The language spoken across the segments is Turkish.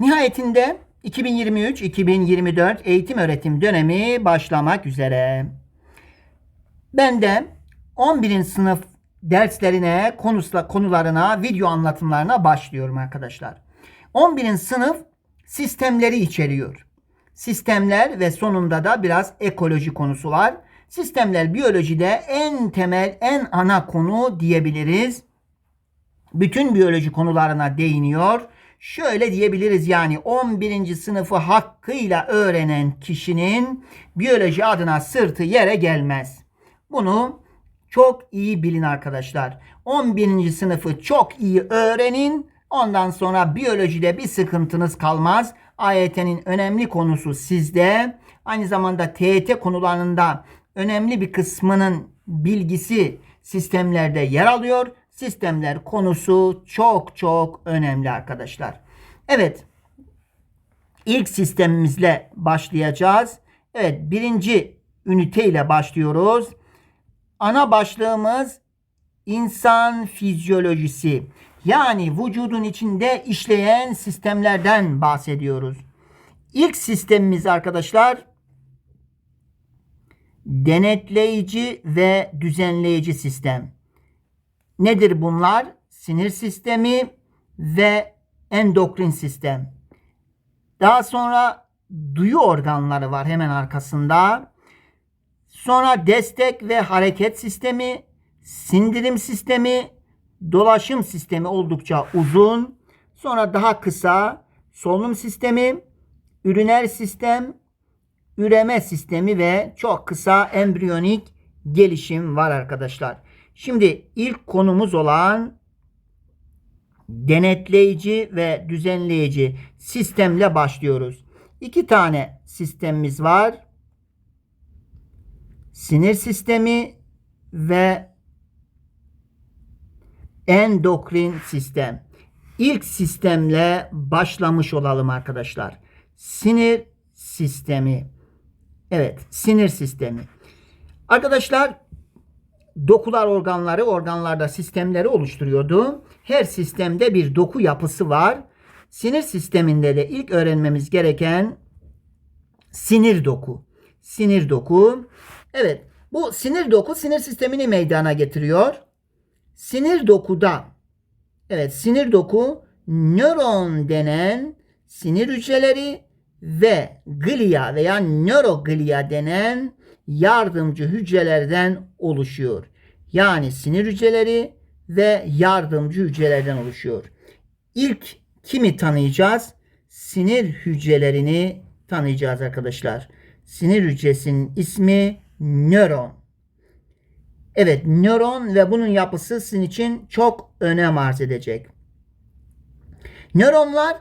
Nihayetinde 2023-2024 eğitim öğretim dönemi başlamak üzere. Ben de 11. sınıf derslerine, konusla, konularına, video anlatımlarına başlıyorum arkadaşlar. 11. sınıf sistemleri içeriyor. Sistemler ve sonunda da biraz ekoloji konusu var. Sistemler biyolojide en temel, en ana konu diyebiliriz. Bütün biyoloji konularına değiniyor. Şöyle diyebiliriz yani 11. sınıfı hakkıyla öğrenen kişinin biyoloji adına sırtı yere gelmez. Bunu çok iyi bilin arkadaşlar. 11. sınıfı çok iyi öğrenin. Ondan sonra biyolojide bir sıkıntınız kalmaz. AYT'nin önemli konusu sizde. Aynı zamanda TYT konularında önemli bir kısmının bilgisi sistemlerde yer alıyor. Sistemler konusu çok çok önemli arkadaşlar. Evet. İlk sistemimizle başlayacağız. Evet birinci ünite ile başlıyoruz. Ana başlığımız insan fizyolojisi. Yani vücudun içinde işleyen sistemlerden bahsediyoruz. İlk sistemimiz arkadaşlar denetleyici ve düzenleyici sistem. Nedir bunlar? Sinir sistemi ve endokrin sistem. Daha sonra duyu organları var hemen arkasında. Sonra destek ve hareket sistemi, sindirim sistemi, dolaşım sistemi oldukça uzun. Sonra daha kısa solunum sistemi, üriner sistem, üreme sistemi ve çok kısa embriyonik gelişim var arkadaşlar. Şimdi ilk konumuz olan denetleyici ve düzenleyici sistemle başlıyoruz. İki tane sistemimiz var. Sinir sistemi ve endokrin sistem. İlk sistemle başlamış olalım arkadaşlar. Sinir sistemi. Evet, sinir sistemi. Arkadaşlar dokular organları, organlarda sistemleri oluşturuyordu. Her sistemde bir doku yapısı var. Sinir sisteminde de ilk öğrenmemiz gereken sinir doku. Sinir doku. Evet, bu sinir doku sinir sistemini meydana getiriyor. Sinir dokuda evet sinir doku nöron denen sinir hücreleri ve glia veya nöroglia denen yardımcı hücrelerden oluşuyor. Yani sinir hücreleri ve yardımcı hücrelerden oluşuyor. İlk kimi tanıyacağız? Sinir hücrelerini tanıyacağız arkadaşlar. Sinir hücresinin ismi nöron. Evet nöron ve bunun yapısı sizin için çok önem arz edecek. Nöronlar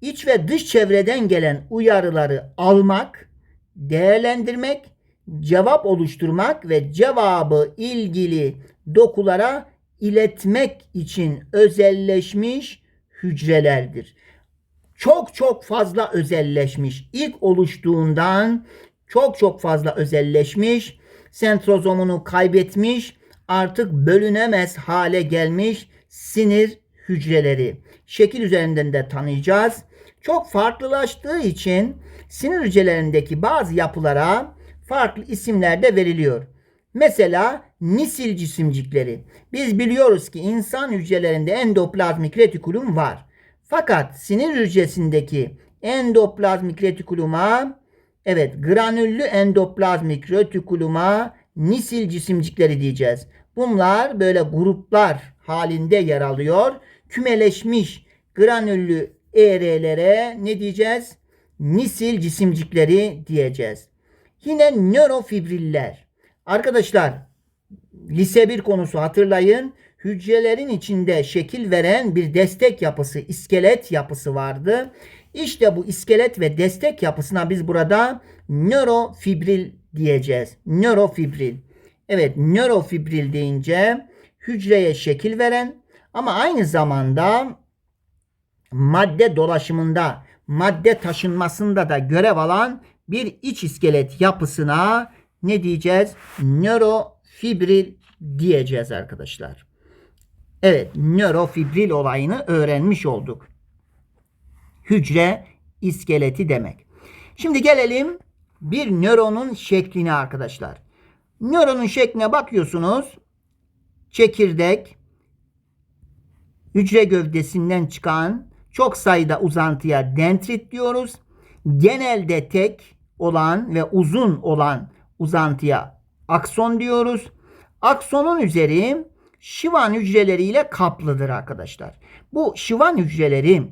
iç ve dış çevreden gelen uyarıları almak, değerlendirmek, cevap oluşturmak ve cevabı ilgili dokulara iletmek için özelleşmiş hücrelerdir. Çok çok fazla özelleşmiş. İlk oluştuğundan çok çok fazla özelleşmiş. Sentrozomunu kaybetmiş. Artık bölünemez hale gelmiş sinir hücreleri. Şekil üzerinden de tanıyacağız. Çok farklılaştığı için sinir hücrelerindeki bazı yapılara farklı isimler de veriliyor. Mesela nisil cisimcikleri. Biz biliyoruz ki insan hücrelerinde endoplazmik retikulum var. Fakat sinir hücresindeki endoplazmik retikuluma evet granüllü endoplazmik retikuluma nisil cisimcikleri diyeceğiz. Bunlar böyle gruplar halinde yer alıyor. Kümeleşmiş granüllü ER'lere ne diyeceğiz? Nisil cisimcikleri diyeceğiz. Yine nörofibriller. Arkadaşlar lise 1 konusu hatırlayın. Hücrelerin içinde şekil veren bir destek yapısı, iskelet yapısı vardı. İşte bu iskelet ve destek yapısına biz burada nörofibril diyeceğiz. Nörofibril. Evet, nörofibril deyince hücreye şekil veren ama aynı zamanda madde dolaşımında, madde taşınmasında da görev alan bir iç iskelet yapısına ne diyeceğiz? Nörofibril diyeceğiz arkadaşlar. Evet, nörofibril olayını öğrenmiş olduk. hücre iskeleti demek. Şimdi gelelim bir nöronun şekline arkadaşlar. Nöronun şekline bakıyorsunuz. Çekirdek, hücre gövdesinden çıkan çok sayıda uzantıya dendrit diyoruz. Genelde tek olan ve uzun olan uzantıya akson diyoruz. Aksonun üzeri şivan hücreleriyle kaplıdır arkadaşlar. Bu şivan hücreleri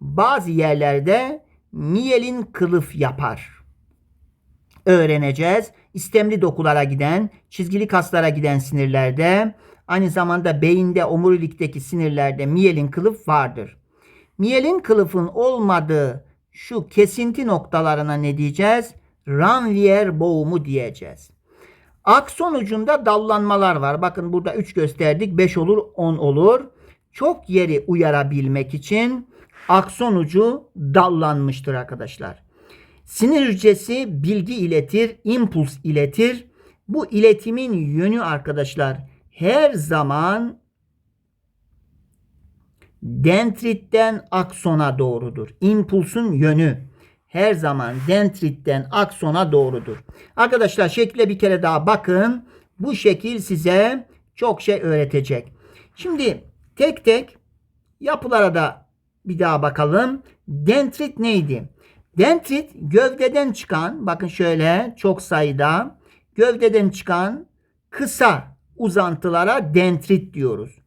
bazı yerlerde miyelin kılıf yapar. Öğreneceğiz. İstemli dokulara giden, çizgili kaslara giden sinirlerde, aynı zamanda beyinde omurilikteki sinirlerde miyelin kılıf vardır. Miyelin kılıfın olmadığı şu kesinti noktalarına ne diyeceğiz? Ranvier boğumu diyeceğiz. Akson ucunda dallanmalar var. Bakın burada 3 gösterdik. 5 olur 10 olur. Çok yeri uyarabilmek için akson ucu dallanmıştır arkadaşlar. Sinir hücresi bilgi iletir, impuls iletir. Bu iletimin yönü arkadaşlar her zaman dendritten aksona doğrudur. İmpulsun yönü her zaman dendritten aksona doğrudur. Arkadaşlar şekle bir kere daha bakın. Bu şekil size çok şey öğretecek. Şimdi tek tek yapılara da bir daha bakalım. Dendrit neydi? Dendrit gövdeden çıkan bakın şöyle çok sayıda gövdeden çıkan kısa uzantılara dendrit diyoruz.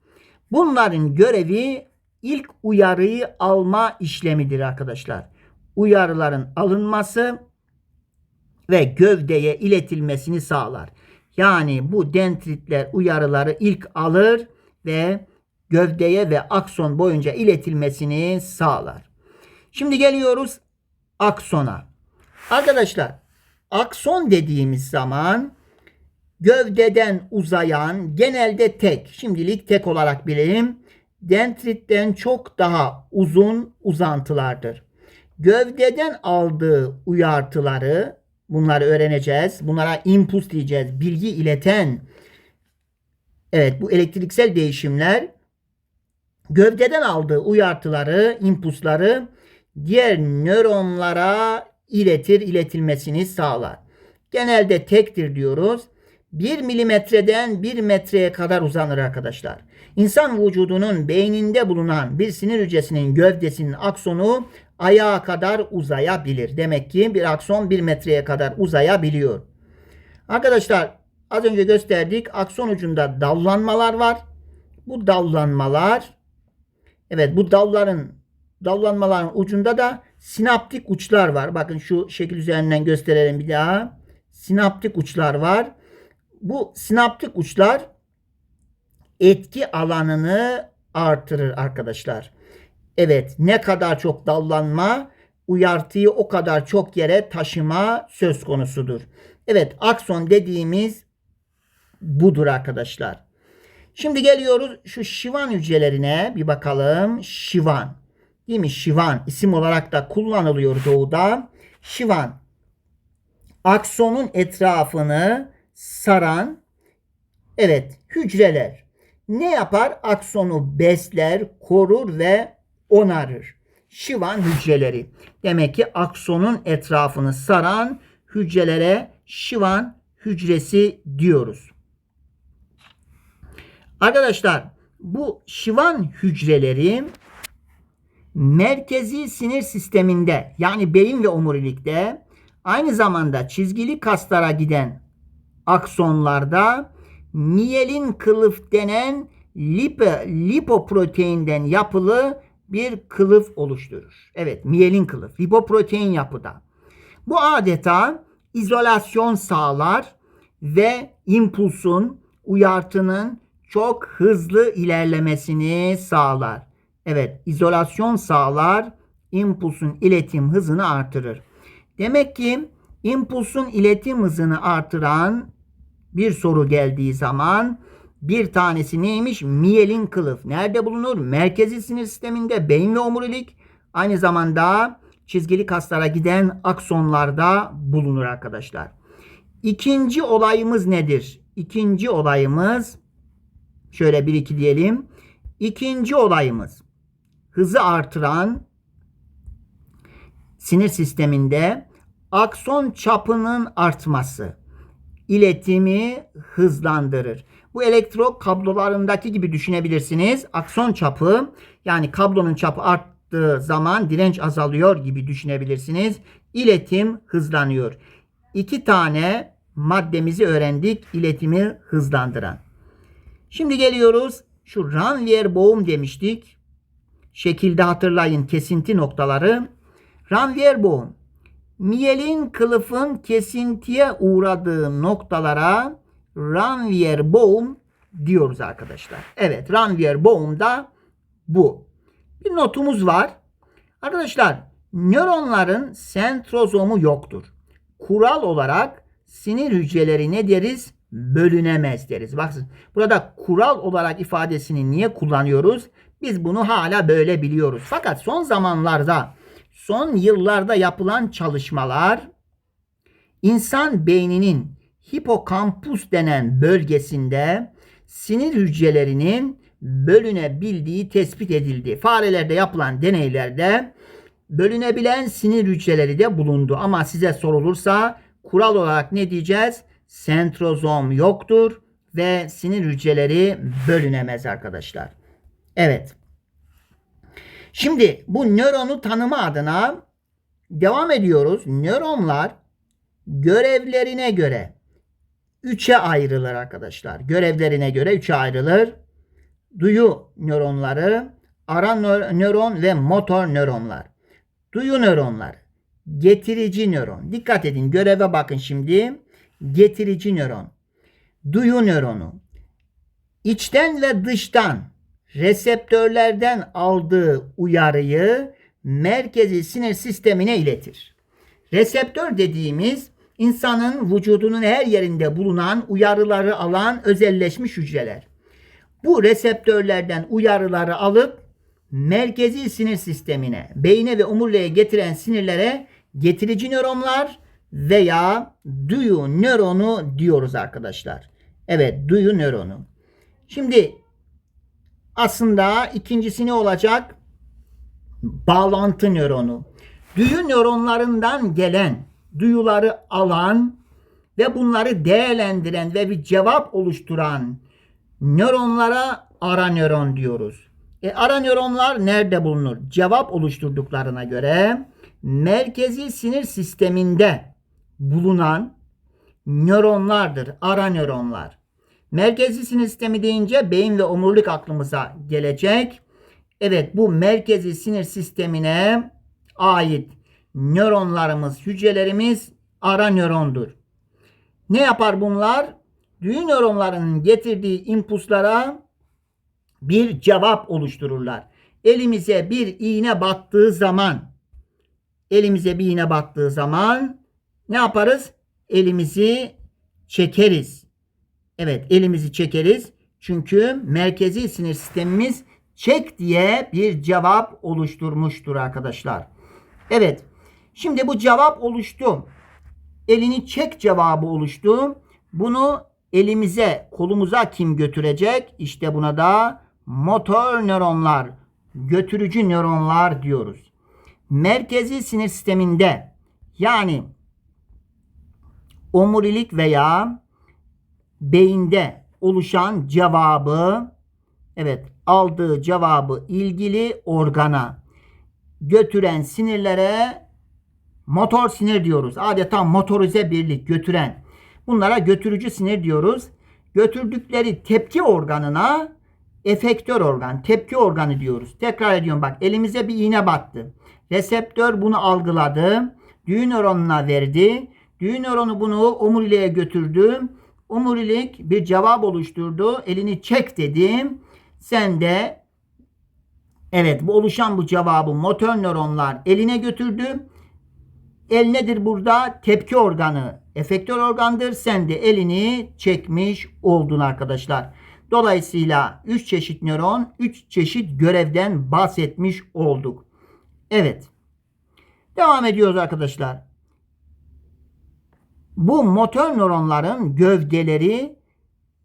Bunların görevi ilk uyarıyı alma işlemidir arkadaşlar. Uyarıların alınması ve gövdeye iletilmesini sağlar. Yani bu dendritler uyarıları ilk alır ve gövdeye ve akson boyunca iletilmesini sağlar. Şimdi geliyoruz aksona. Arkadaşlar akson dediğimiz zaman gövdeden uzayan genelde tek şimdilik tek olarak bilelim dendritten çok daha uzun uzantılardır. Gövdeden aldığı uyartıları bunları öğreneceğiz. Bunlara impuls diyeceğiz. Bilgi ileten evet bu elektriksel değişimler gövdeden aldığı uyartıları, impulsları diğer nöronlara iletir, iletilmesini sağlar. Genelde tektir diyoruz. 1 milimetreden 1 metreye kadar uzanır arkadaşlar. İnsan vücudunun beyninde bulunan bir sinir hücresinin gövdesinin aksonu ayağa kadar uzayabilir. Demek ki bir akson 1 metreye kadar uzayabiliyor. Arkadaşlar az önce gösterdik akson ucunda dallanmalar var. Bu dallanmalar evet bu dalların dallanmaların ucunda da sinaptik uçlar var. Bakın şu şekil üzerinden gösterelim bir daha. Sinaptik uçlar var. Bu sinaptik uçlar etki alanını artırır arkadaşlar. Evet ne kadar çok dallanma uyartıyı o kadar çok yere taşıma söz konusudur. Evet akson dediğimiz budur arkadaşlar. Şimdi geliyoruz şu şivan hücrelerine bir bakalım. Şivan. Değil mi? Şivan isim olarak da kullanılıyor doğuda. Şivan. Aksonun etrafını saran evet hücreler ne yapar? Aksonu besler, korur ve onarır. Şivan hücreleri. Demek ki aksonun etrafını saran hücrelere şivan hücresi diyoruz. Arkadaşlar bu şivan hücreleri merkezi sinir sisteminde yani beyin ve omurilikte aynı zamanda çizgili kaslara giden aksonlarda miyelin kılıf denen lip, lipoproteinden yapılı bir kılıf oluşturur. Evet miyelin kılıf lipoprotein yapıda. Bu adeta izolasyon sağlar ve impulsun uyartının çok hızlı ilerlemesini sağlar. Evet izolasyon sağlar, impulsun iletim hızını artırır. Demek ki impulsun iletim hızını artıran bir soru geldiği zaman bir tanesi neymiş? Miyelin kılıf. Nerede bulunur? Merkezi sinir sisteminde beyin ve omurilik. Aynı zamanda çizgili kaslara giden aksonlarda bulunur arkadaşlar. İkinci olayımız nedir? İkinci olayımız şöyle bir iki diyelim. İkinci olayımız hızı artıran sinir sisteminde akson çapının artması iletimi hızlandırır. Bu elektro kablolarındaki gibi düşünebilirsiniz. Akson çapı yani kablonun çapı arttığı zaman direnç azalıyor gibi düşünebilirsiniz. İletim hızlanıyor. İki tane maddemizi öğrendik iletimi hızlandıran. Şimdi geliyoruz şu Ranvier-Bohm demiştik. Şekilde hatırlayın kesinti noktaları. Ranvier-Bohm miyelin kılıfın kesintiye uğradığı noktalara Ranvier-Bohm diyoruz arkadaşlar. Evet Ranvier-Bohm da bu. Bir notumuz var. Arkadaşlar nöronların sentrozomu yoktur. Kural olarak sinir hücreleri ne deriz? Bölünemez deriz. Bakın burada kural olarak ifadesini niye kullanıyoruz? Biz bunu hala böyle biliyoruz. Fakat son zamanlarda, son yıllarda yapılan çalışmalar insan beyninin hipokampus denen bölgesinde sinir hücrelerinin bölünebildiği tespit edildi. Farelerde yapılan deneylerde bölünebilen sinir hücreleri de bulundu. Ama size sorulursa kural olarak ne diyeceğiz? Sentrozom yoktur ve sinir hücreleri bölünemez arkadaşlar. Evet. Şimdi bu nöronu tanıma adına devam ediyoruz. Nöronlar görevlerine göre üçe ayrılır arkadaşlar. Görevlerine göre üçe ayrılır. Duyu nöronları, ara nöron ve motor nöronlar. Duyu nöronları, getirici nöron. Dikkat edin göreve bakın şimdi. Getirici nöron. Duyu nöronu. İçten ve dıştan reseptörlerden aldığı uyarıyı merkezi sinir sistemine iletir. Reseptör dediğimiz insanın vücudunun her yerinde bulunan uyarıları alan özelleşmiş hücreler. Bu reseptörlerden uyarıları alıp merkezi sinir sistemine, beyne ve omuriliğe getiren sinirlere getirici nöronlar veya duyu nöronu diyoruz arkadaşlar. Evet duyu nöronu. Şimdi aslında ikincisi ne olacak? Bağlantı nöronu. Duyu nöronlarından gelen, duyuları alan ve bunları değerlendiren ve bir cevap oluşturan nöronlara ara nöron diyoruz. E, ara nöronlar nerede bulunur? Cevap oluşturduklarına göre merkezi sinir sisteminde bulunan nöronlardır. Ara nöronlar. Merkezi sistemi deyince beyin ve omurilik aklımıza gelecek. Evet bu merkezi sinir sistemine ait nöronlarımız, hücrelerimiz ara nörondur. Ne yapar bunlar? Düğün nöronlarının getirdiği impulslara bir cevap oluştururlar. Elimize bir iğne battığı zaman elimize bir iğne battığı zaman ne yaparız? Elimizi çekeriz. Evet elimizi çekeriz. Çünkü merkezi sinir sistemimiz çek diye bir cevap oluşturmuştur arkadaşlar. Evet. Şimdi bu cevap oluştu. Elini çek cevabı oluştu. Bunu elimize, kolumuza kim götürecek? İşte buna da motor nöronlar, götürücü nöronlar diyoruz. Merkezi sinir sisteminde yani omurilik veya beyinde oluşan cevabı evet aldığı cevabı ilgili organa götüren sinirlere motor sinir diyoruz. Adeta motorize birlik götüren. Bunlara götürücü sinir diyoruz. Götürdükleri tepki organına efektör organ, tepki organı diyoruz. Tekrar ediyorum bak elimize bir iğne battı. Reseptör bunu algıladı. Düğün nöronuna verdi. Düğün nöronu bunu omuriliğe götürdü. Omurilik bir cevap oluşturdu. Elini çek dedim. Sen de evet bu oluşan bu cevabı motor nöronlar eline götürdü. El nedir burada? Tepki organı. Efektör organdır. Sen de elini çekmiş oldun arkadaşlar. Dolayısıyla 3 çeşit nöron, 3 çeşit görevden bahsetmiş olduk. Evet. Devam ediyoruz arkadaşlar. Bu motor nöronların gövdeleri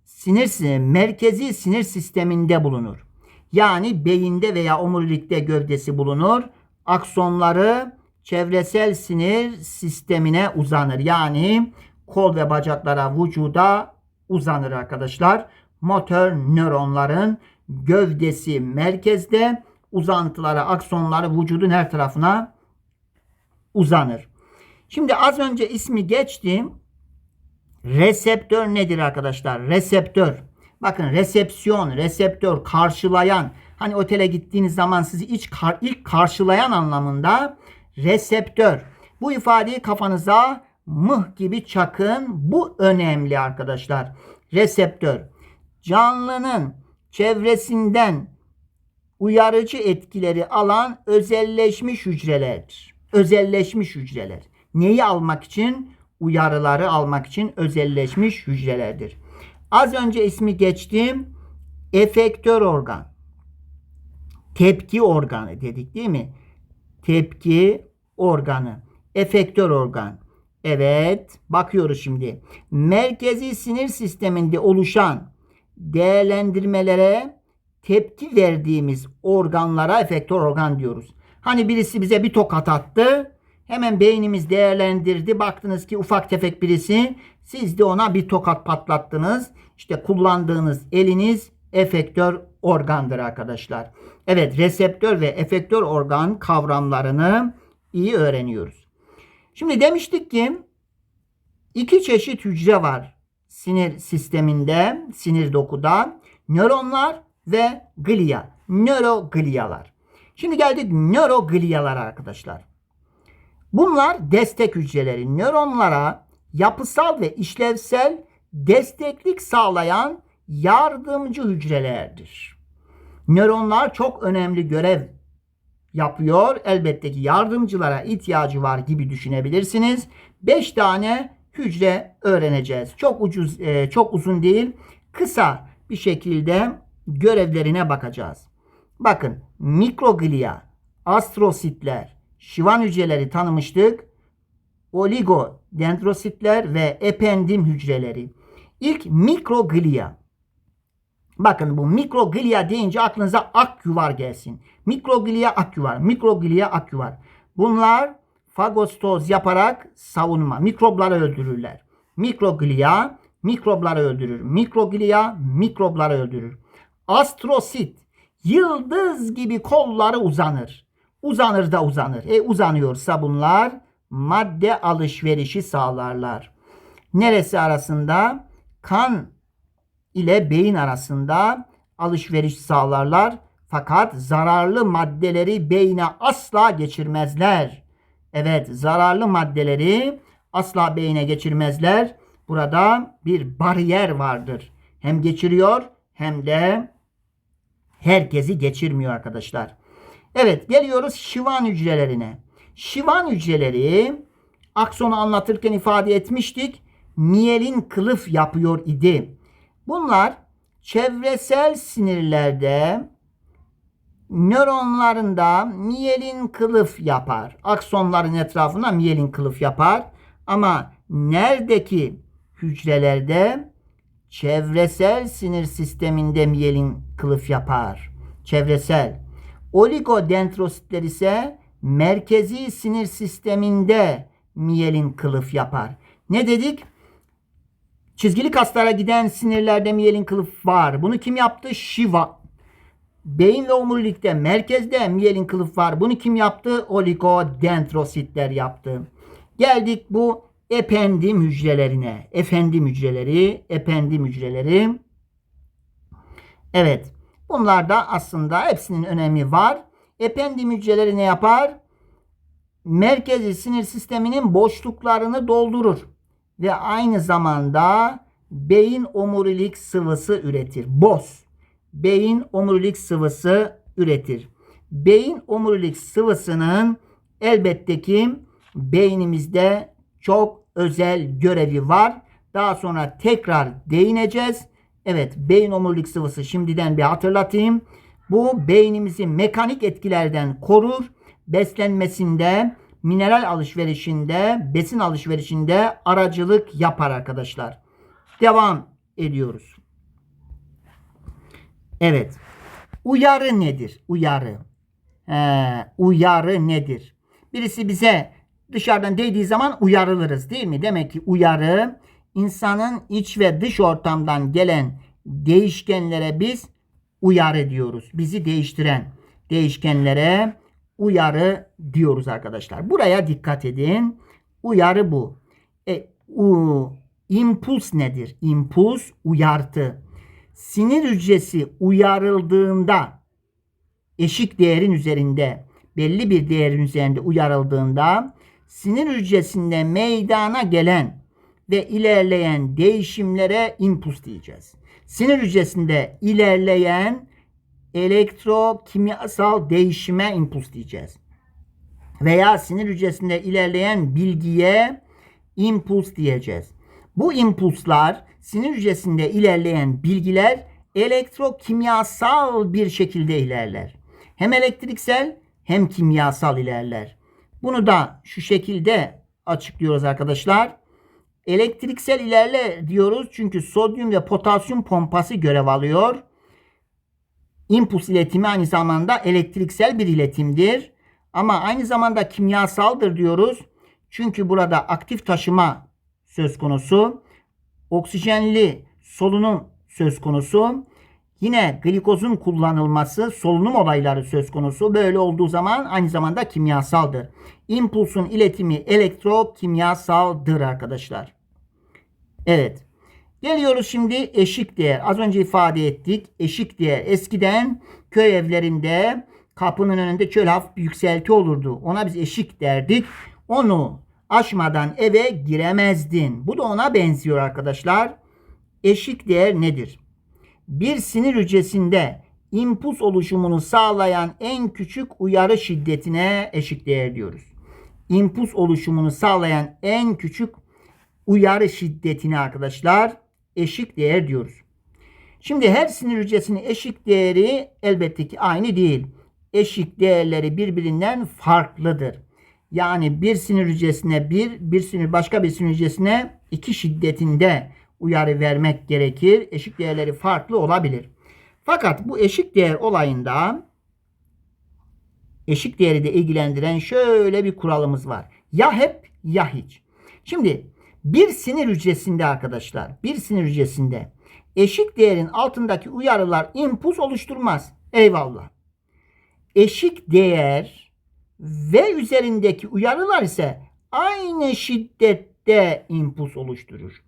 sinir merkezi sinir sisteminde bulunur. Yani beyinde veya omurilikte gövdesi bulunur. Aksonları çevresel sinir sistemine uzanır. Yani kol ve bacaklara, vücuda uzanır arkadaşlar. Motor nöronların gövdesi merkezde, uzantıları, aksonları vücudun her tarafına uzanır. Şimdi az önce ismi geçtim. Reseptör nedir arkadaşlar? Reseptör. Bakın resepsiyon, reseptör, karşılayan. Hani otele gittiğiniz zaman sizi ilk, ilk karşılayan anlamında reseptör. Bu ifadeyi kafanıza mıh gibi çakın. Bu önemli arkadaşlar. Reseptör. Canlının çevresinden uyarıcı etkileri alan özelleşmiş hücrelerdir. Özelleşmiş hücreler. Neyi almak için? Uyarıları almak için özelleşmiş hücrelerdir. Az önce ismi geçtim. Efektör organ. Tepki organı dedik değil mi? Tepki organı. Efektör organ. Evet, bakıyoruz şimdi. Merkezi sinir sisteminde oluşan değerlendirmelere tepki verdiğimiz organlara efektör organ diyoruz. Hani birisi bize bir tokat attı. Hemen beynimiz değerlendirdi. Baktınız ki ufak tefek birisi. Siz de ona bir tokat patlattınız. İşte kullandığınız eliniz efektör organdır arkadaşlar. Evet reseptör ve efektör organ kavramlarını iyi öğreniyoruz. Şimdi demiştik ki iki çeşit hücre var sinir sisteminde, sinir dokuda. Nöronlar ve glia. Nöroglialar. Şimdi geldik nöroglialara arkadaşlar. Bunlar destek hücreleri. Nöronlara yapısal ve işlevsel desteklik sağlayan yardımcı hücrelerdir. Nöronlar çok önemli görev yapıyor. Elbette ki yardımcılara ihtiyacı var gibi düşünebilirsiniz. 5 tane hücre öğreneceğiz. Çok ucuz, e, çok uzun değil. Kısa bir şekilde görevlerine bakacağız. Bakın mikroglia, astrositler, şivan hücreleri tanımıştık. Oligodendrositler ve ependim hücreleri. İlk mikroglia. Bakın bu mikroglia deyince aklınıza ak yuvar gelsin. Mikroglia ak yuvar, mikroglia ak yuvar. Bunlar fagostoz yaparak savunma, mikropları öldürürler. Mikroglia mikropları öldürür. Mikroglia mikropları öldürür. Astrosit yıldız gibi kolları uzanır. Uzanır da uzanır. E uzanıyorsa bunlar madde alışverişi sağlarlar. Neresi arasında? Kan ile beyin arasında alışveriş sağlarlar. Fakat zararlı maddeleri beyne asla geçirmezler. Evet, zararlı maddeleri asla beyne geçirmezler. Burada bir bariyer vardır. Hem geçiriyor hem de herkesi geçirmiyor arkadaşlar. Evet, geliyoruz şivan hücrelerine. Şivan hücreleri aksonu anlatırken ifade etmiştik. Miyelin kılıf yapıyor idi. Bunlar çevresel sinirlerde nöronlarında miyelin kılıf yapar. Aksonların etrafına miyelin kılıf yapar. Ama neredeki hücrelerde çevresel sinir sisteminde miyelin kılıf yapar. Çevresel. Oligodendrositler ise merkezi sinir sisteminde miyelin kılıf yapar. Ne dedik? Çizgili kaslara giden sinirlerde miyelin kılıf var. Bunu kim yaptı? Shiva. Beyin ve omurilikte merkezde miyelin kılıf var. Bunu kim yaptı? Oligodendrositler yaptı. Geldik bu ependim hücrelerine. Efendim hücreleri, ependim hücreleri. Evet. Bunlar da aslında hepsinin önemi var. Ependim hücreleri ne yapar? Merkezi sinir sisteminin boşluklarını doldurur ve aynı zamanda beyin omurilik sıvısı üretir. Boz. Beyin omurilik sıvısı üretir. Beyin omurilik sıvısının elbette ki beynimizde çok özel görevi var. Daha sonra tekrar değineceğiz. Evet beyin omurilik sıvısı şimdiden bir hatırlatayım. Bu beynimizi mekanik etkilerden korur. Beslenmesinde, mineral alışverişinde, besin alışverişinde aracılık yapar arkadaşlar. Devam ediyoruz. Evet. Uyarı nedir? Uyarı. Ee, uyarı nedir? birisi bize dışarıdan değdiği zaman uyarılırız değil mi? Demek ki uyarı insanın iç ve dış ortamdan gelen değişkenlere biz uyarı diyoruz. Bizi değiştiren değişkenlere uyarı diyoruz arkadaşlar. Buraya dikkat edin. Uyarı bu. E, u, impuls nedir? İmpuls uyartı. Sinir hücresi uyarıldığında eşik değerin üzerinde belli bir değerin üzerinde uyarıldığında sinir hücresinde meydana gelen ve ilerleyen değişimlere impuls diyeceğiz. Sinir hücresinde ilerleyen elektrokimyasal değişime impuls diyeceğiz. Veya sinir hücresinde ilerleyen bilgiye impuls diyeceğiz. Bu impulslar sinir hücresinde ilerleyen bilgiler elektrokimyasal bir şekilde ilerler. Hem elektriksel hem kimyasal ilerler. Bunu da şu şekilde açıklıyoruz arkadaşlar. Elektriksel ilerle diyoruz çünkü sodyum ve potasyum pompası görev alıyor. İmpuls iletimi aynı zamanda elektriksel bir iletimdir. Ama aynı zamanda kimyasaldır diyoruz. Çünkü burada aktif taşıma söz konusu. Oksijenli solunum söz konusu. Yine glikozun kullanılması, solunum olayları söz konusu. Böyle olduğu zaman aynı zamanda kimyasaldır. İmpulsun iletimi elektrokimyasaldır arkadaşlar. Evet. Geliyoruz şimdi eşik değer. Az önce ifade ettik. Eşik değer. Eskiden köy evlerinde kapının önünde şöyle hafif yükselti olurdu. Ona biz eşik derdik. Onu aşmadan eve giremezdin. Bu da ona benziyor arkadaşlar. Eşik değer nedir? Bir sinir hücresinde impuls oluşumunu sağlayan en küçük uyarı şiddetine eşik değer diyoruz. İmpuls oluşumunu sağlayan en küçük uyarı şiddetine arkadaşlar eşik değer diyoruz. Şimdi her sinir hücresinin eşik değeri elbette ki aynı değil. Eşik değerleri birbirinden farklıdır. Yani bir sinir hücresine bir, bir sinir başka bir sinir hücresine iki şiddetinde uyarı vermek gerekir. Eşik değerleri farklı olabilir. Fakat bu eşik değer olayında eşik değeri de ilgilendiren şöyle bir kuralımız var. Ya hep ya hiç. Şimdi bir sinir hücresinde arkadaşlar, bir sinir hücresinde eşik değerin altındaki uyarılar impuls oluşturmaz. Eyvallah. Eşik değer ve üzerindeki uyarılar ise aynı şiddette impuls oluşturur.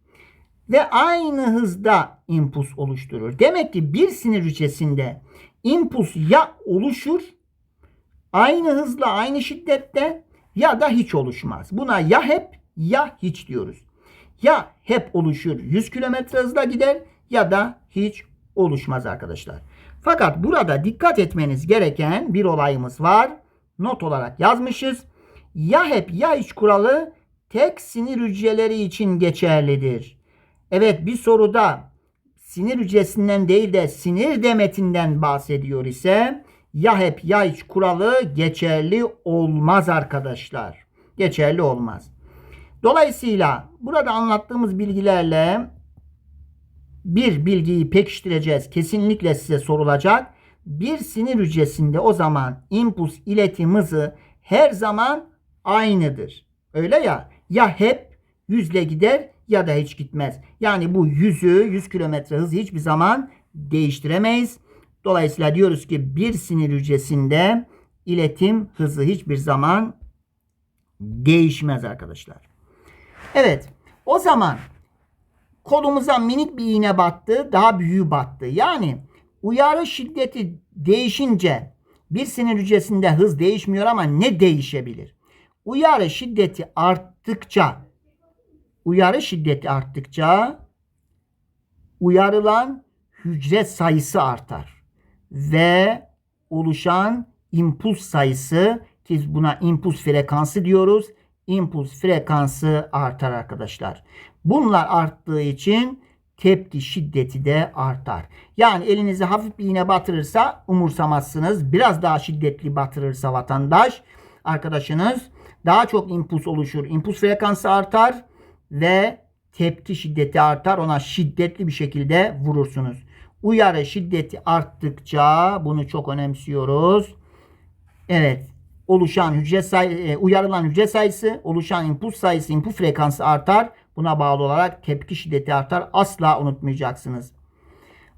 Ve aynı hızda impuls oluşturur. Demek ki bir sinir hücresinde impuls ya oluşur aynı hızla aynı şiddette ya da hiç oluşmaz. Buna ya hep ya hiç diyoruz. Ya hep oluşur 100 km hızla gider ya da hiç oluşmaz arkadaşlar. Fakat burada dikkat etmeniz gereken bir olayımız var. Not olarak yazmışız. Ya hep ya hiç kuralı tek sinir hücreleri için geçerlidir. Evet bir soruda sinir hücresinden değil de sinir demetinden bahsediyor ise ya hep ya hiç kuralı geçerli olmaz arkadaşlar. Geçerli olmaz. Dolayısıyla burada anlattığımız bilgilerle bir bilgiyi pekiştireceğiz. Kesinlikle size sorulacak. Bir sinir hücresinde o zaman impuls iletim hızı her zaman aynıdır. Öyle ya ya hep yüzle gider ya da hiç gitmez. Yani bu yüzü 100 kilometre hızı hiçbir zaman değiştiremeyiz. Dolayısıyla diyoruz ki bir sinir hücresinde iletim hızı hiçbir zaman değişmez arkadaşlar. Evet. O zaman kolumuza minik bir iğne battı, daha büyüğü battı. Yani uyarı şiddeti değişince bir sinir hücresinde hız değişmiyor ama ne değişebilir? Uyarı şiddeti arttıkça uyarı şiddeti arttıkça uyarılan hücre sayısı artar ve oluşan impuls sayısı ki buna impuls frekansı diyoruz impuls frekansı artar arkadaşlar. Bunlar arttığı için tepki şiddeti de artar. Yani elinizi hafif bir iğne batırırsa umursamazsınız. Biraz daha şiddetli batırırsa vatandaş arkadaşınız daha çok impuls oluşur. İmpuls frekansı artar ve tepki şiddeti artar. Ona şiddetli bir şekilde vurursunuz. Uyarı şiddeti arttıkça bunu çok önemsiyoruz. Evet oluşan hücre say e, uyarılan hücre sayısı, oluşan impuls sayısı, impuls frekansı artar. Buna bağlı olarak tepki şiddeti artar. Asla unutmayacaksınız.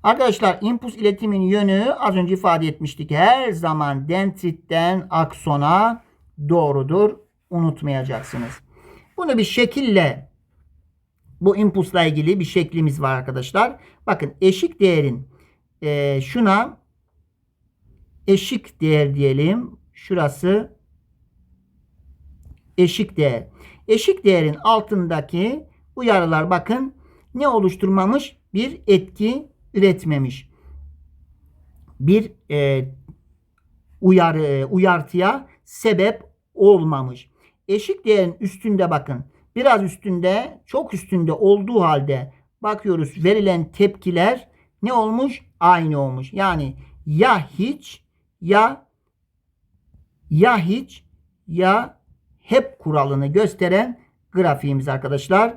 Arkadaşlar impuls iletimin yönü az önce ifade etmiştik. Her zaman dendritten aksona doğrudur. Unutmayacaksınız. Bunu bir şekille bu impulsla ilgili bir şeklimiz var arkadaşlar. Bakın eşik değerin e, şuna eşik değer diyelim. Şurası eşik değer. Eşik değerin altındaki uyarılar bakın ne oluşturmamış? Bir etki üretmemiş. Bir e, uyarı uyartıya sebep olmamış. Eşik değerin üstünde bakın. Biraz üstünde, çok üstünde olduğu halde bakıyoruz verilen tepkiler ne olmuş? Aynı olmuş. Yani ya hiç ya ya hiç ya hep kuralını gösteren grafiğimiz arkadaşlar.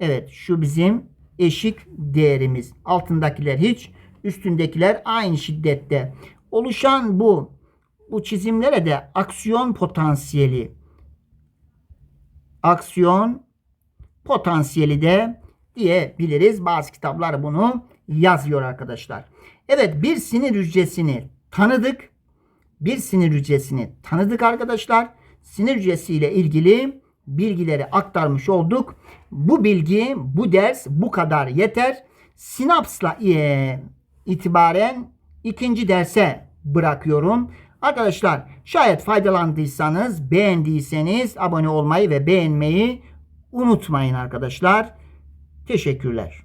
Evet şu bizim eşik değerimiz. Altındakiler hiç, üstündekiler aynı şiddette. Oluşan bu bu çizimlere de aksiyon potansiyeli aksiyon potansiyeli de diyebiliriz. Bazı kitaplar bunu yazıyor arkadaşlar. Evet bir sinir hücresini tanıdık. Bir sinir hücresini tanıdık arkadaşlar. Sinir hücresiyle ilgili bilgileri aktarmış olduk. Bu bilgi, bu ders bu kadar yeter. Sinapsla e, itibaren ikinci derse bırakıyorum. Arkadaşlar şayet faydalandıysanız, beğendiyseniz abone olmayı ve beğenmeyi unutmayın arkadaşlar. Teşekkürler.